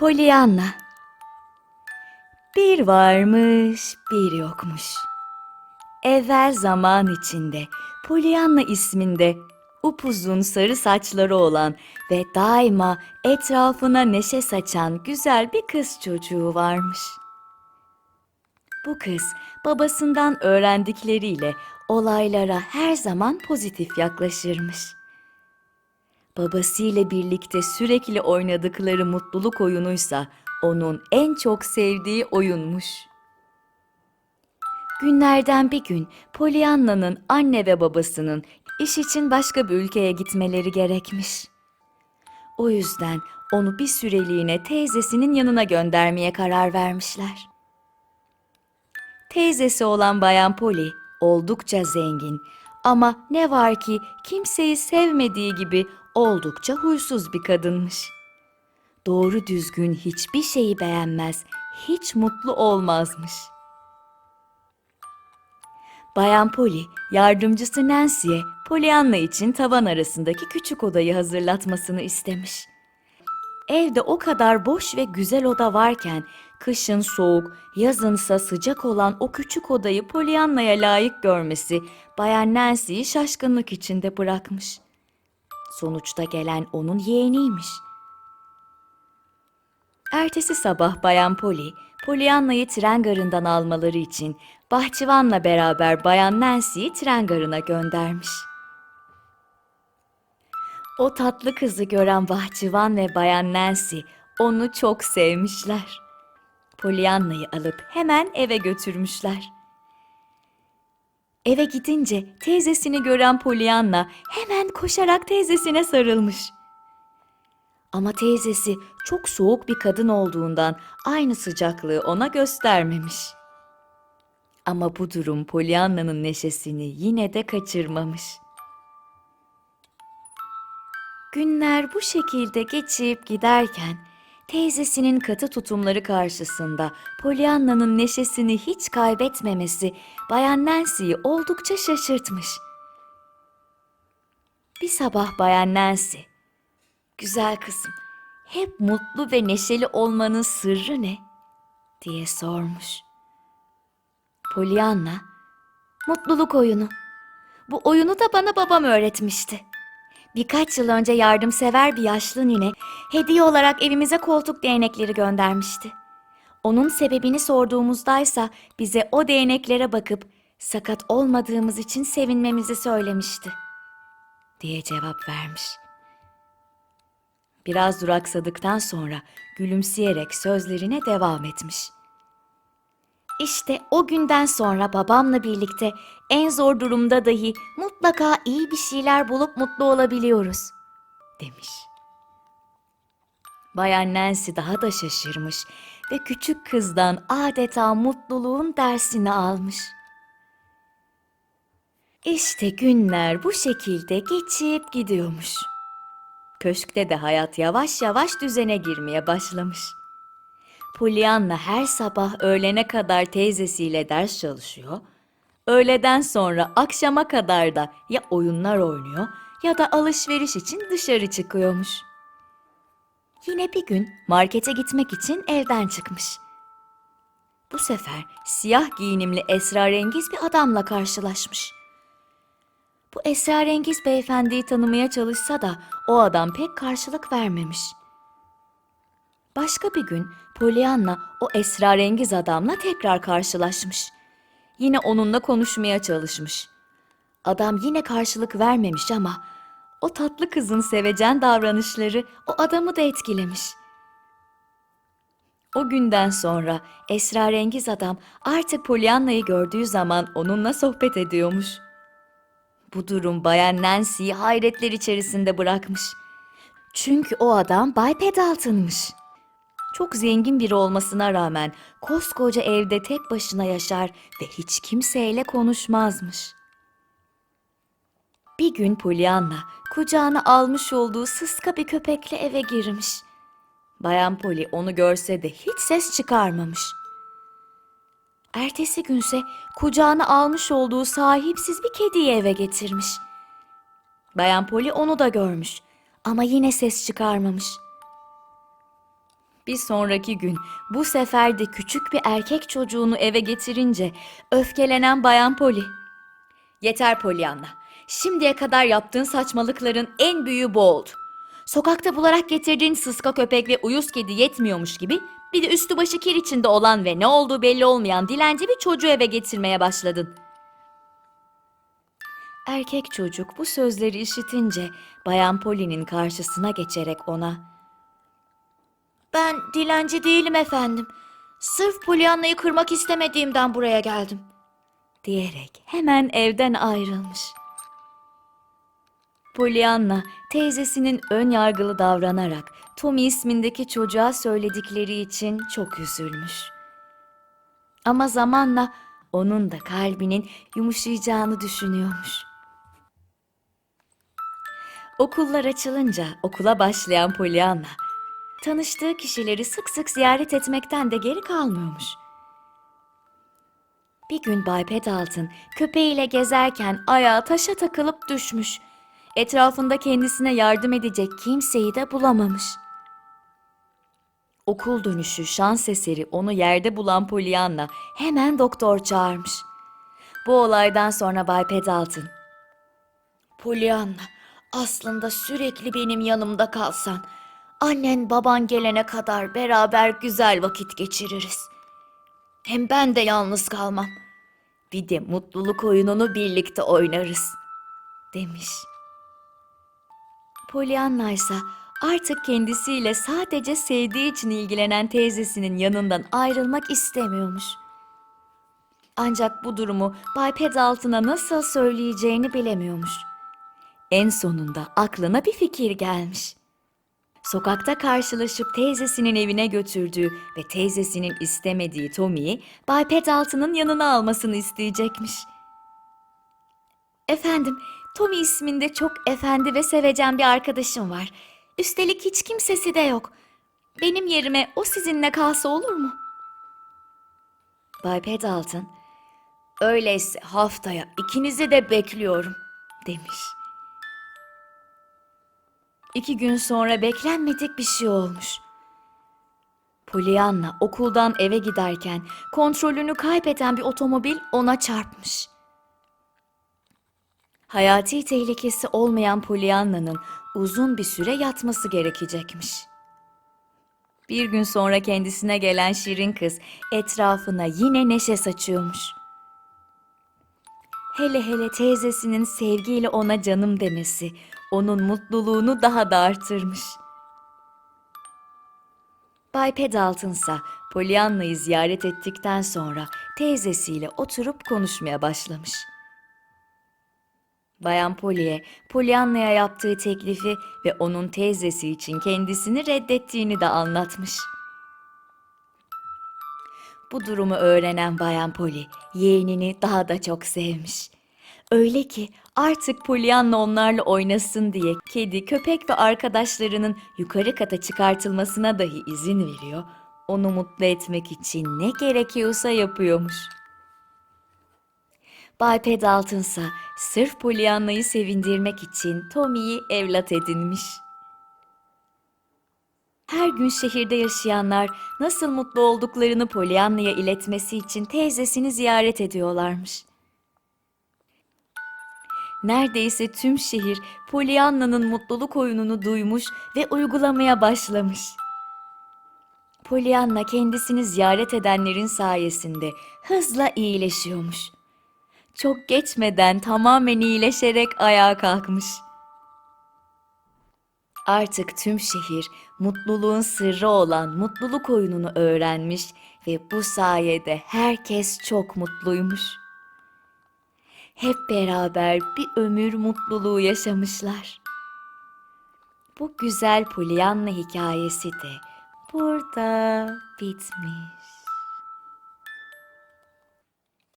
Pollyanna Bir varmış, bir yokmuş. Evvel zaman içinde Pollyanna isminde upuzun sarı saçları olan ve daima etrafına neşe saçan güzel bir kız çocuğu varmış. Bu kız babasından öğrendikleriyle olaylara her zaman pozitif yaklaşırmış. Babasıyla birlikte sürekli oynadıkları mutluluk oyunuysa onun en çok sevdiği oyunmuş. Günlerden bir gün Pollyanna'nın anne ve babasının iş için başka bir ülkeye gitmeleri gerekmiş. O yüzden onu bir süreliğine teyzesinin yanına göndermeye karar vermişler. Teyzesi olan Bayan Polly oldukça zengin ama ne var ki kimseyi sevmediği gibi oldukça huysuz bir kadınmış. Doğru düzgün hiçbir şeyi beğenmez, hiç mutlu olmazmış. Bayan Polly, yardımcısı Nancy'ye Pollyanna için tavan arasındaki küçük odayı hazırlatmasını istemiş. Evde o kadar boş ve güzel oda varken kışın soğuk, yazınsa sıcak olan o küçük odayı Pollyanna'ya layık görmesi Bayan Nancy'yi şaşkınlık içinde bırakmış. Sonuçta gelen onun yeğeniymiş. Ertesi sabah Bayan Polly, Pollyanna'yı tren garından almaları için bahçıvanla beraber Bayan Nancy'yi tren garına göndermiş. O tatlı kızı gören bahçıvan ve Bayan Nancy onu çok sevmişler. Pollyanna'yı alıp hemen eve götürmüşler. Eve gidince teyzesini gören Pollyanna hemen koşarak teyzesine sarılmış. Ama teyzesi çok soğuk bir kadın olduğundan aynı sıcaklığı ona göstermemiş. Ama bu durum Pollyanna'nın neşesini yine de kaçırmamış. Günler bu şekilde geçip giderken teyzesinin katı tutumları karşısında Pollyanna'nın neşesini hiç kaybetmemesi Bayan Nancy'yi oldukça şaşırtmış. Bir sabah Bayan Nancy, "Güzel kızım, hep mutlu ve neşeli olmanın sırrı ne?" diye sormuş. Pollyanna, "Mutluluk oyunu. Bu oyunu da bana babam öğretmişti." Birkaç yıl önce yardımsever bir yaşlı nine hediye olarak evimize koltuk değnekleri göndermişti. Onun sebebini sorduğumuzdaysa bize o değneklere bakıp sakat olmadığımız için sevinmemizi söylemişti. diye cevap vermiş. Biraz duraksadıktan sonra gülümseyerek sözlerine devam etmiş. İşte o günden sonra babamla birlikte en zor durumda dahi mutlaka iyi bir şeyler bulup mutlu olabiliyoruz, demiş. Bayan Nancy daha da şaşırmış ve küçük kızdan adeta mutluluğun dersini almış. İşte günler bu şekilde geçip gidiyormuş. Köşkte de hayat yavaş yavaş düzene girmeye başlamış. Pollyanna her sabah öğlene kadar teyzesiyle ders çalışıyor. Öğleden sonra akşama kadar da ya oyunlar oynuyor ya da alışveriş için dışarı çıkıyormuş. Yine bir gün markete gitmek için evden çıkmış. Bu sefer siyah giyinimli esrarengiz bir adamla karşılaşmış. Bu esrarengiz beyefendiyi tanımaya çalışsa da o adam pek karşılık vermemiş. Başka bir gün Pollyanna o esrarengiz adamla tekrar karşılaşmış. Yine onunla konuşmaya çalışmış. Adam yine karşılık vermemiş ama o tatlı kızın sevecen davranışları o adamı da etkilemiş. O günden sonra esrarengiz adam artık Pollyanna'yı gördüğü zaman onunla sohbet ediyormuş. Bu durum Bayan Nancy'yi hayretler içerisinde bırakmış. Çünkü o adam Bay Pendleton'mış. Çok zengin biri olmasına rağmen koskoca evde tek başına yaşar ve hiç kimseyle konuşmazmış. Bir gün Pollyanna kucağına almış olduğu sıska bir köpekle eve girmiş. Bayan Polly onu görse de hiç ses çıkarmamış. Ertesi günse kucağına almış olduğu sahipsiz bir kediyi eve getirmiş. Bayan Polly onu da görmüş ama yine ses çıkarmamış. Bir sonraki gün bu sefer de küçük bir erkek çocuğunu eve getirince öfkelenen Bayan Poli. Yeter Pollyanna. Şimdiye kadar yaptığın saçmalıkların en büyüğü bu oldu. Sokakta bularak getirdiğin sıska köpek ve uyuz kedi yetmiyormuş gibi bir de üstü başı kir içinde olan ve ne olduğu belli olmayan dilenci bir çocuğu eve getirmeye başladın. Erkek çocuk bu sözleri işitince Bayan Poli'nin karşısına geçerek ona "Ben dilenci değilim efendim. Sırf Pollyanna'yı kırmak istemediğimden buraya geldim." diyerek hemen evden ayrılmış. Pollyanna teyzesinin ön yargılı davranarak Tommy ismindeki çocuğa söyledikleri için çok üzülmüş. Ama zamanla onun da kalbinin yumuşayacağını düşünüyormuş. Okullar açılınca okula başlayan Pollyanna, tanıştığı kişileri sık sık ziyaret etmekten de geri kalmıyormuş. Bir gün Bay Pedalton köpeğiyle gezerken ayağı taşa takılıp düşmüş. Etrafında kendisine yardım edecek kimseyi de bulamamış. Okul dönüşü şans eseri onu yerde bulan Pollyanna hemen doktor çağırmış. Bu olaydan sonra Bay Pedalton, Pollyanna, aslında sürekli benim yanımda kalsan, annen baban gelene kadar beraber güzel vakit geçiririz. Hem ben de yalnız kalmam. Bir de mutluluk oyununu birlikte oynarız, demiş. Pollyanna ise artık kendisiyle sadece sevdiği için ilgilenen teyzesinin yanından ayrılmak istemiyormuş. Ancak bu durumu Bay Pedalton'a nasıl söyleyeceğini bilemiyormuş. En sonunda aklına bir fikir gelmiş. Sokakta karşılaşıp teyzesinin evine götürdüğü ve teyzesinin istemediği Tommy'yi Bay Pedalton'ın yanına almasını isteyecekmiş. Efendim, Tommy isminde çok efendi ve sevecen bir arkadaşım var. Üstelik hiç kimsesi de yok. Benim yerime o sizinle kalsa olur mu? Bay Pedalton, öyleyse haftaya ikinizi de bekliyorum, demiş. İki gün sonra beklenmedik bir şey olmuş. Pollyanna okuldan eve giderken kontrolünü kaybeden bir otomobil ona çarpmış. Hayati tehlikesi olmayan Pollyanna'nın uzun bir süre yatması gerekecekmiş. Bir gün sonra kendisine gelen şirin kız etrafına yine neşe saçıyormuş. Hele hele teyzesinin sevgiyle ona canım demesi onun mutluluğunu daha da artırmış. Bay Pedalton ise Pollyanna'yı ziyaret ettikten sonra teyzesiyle oturup konuşmaya başlamış. Bayan Polly'e Pollyanna'ya yaptığı teklifi ve onun teyzesi için kendisini reddettiğini de anlatmış. Bu durumu öğrenen Bayan Polly yeğenini daha da çok sevmiş. Öyle ki artık Pollyanna onlarla oynasın diye kedi, köpek ve arkadaşlarının yukarı kata çıkartılmasına dahi izin veriyor. Onu mutlu etmek için ne gerekiyorsa yapıyormuş. Bay Pedalton ise sırf Pollyanna'yı sevindirmek için Tommy'yi evlat edinmiş. Her gün şehirde yaşayanlar nasıl mutlu olduklarını Pollyanna'ya iletmesi için teyzesini ziyaret ediyorlarmış. Neredeyse tüm şehir Pollyanna'nın mutluluk oyununu duymuş ve uygulamaya başlamış. Pollyanna kendisini ziyaret edenlerin sayesinde hızla iyileşiyormuş. Çok geçmeden tamamen iyileşerek ayağa kalkmış. Artık tüm şehir mutluluğun sırrı olan mutluluk oyununu öğrenmiş ve bu sayede herkes çok mutluymuş. Hep beraber bir ömür mutluluğu yaşamışlar. Bu güzel Pollyanna hikayesi de burada bitmiş.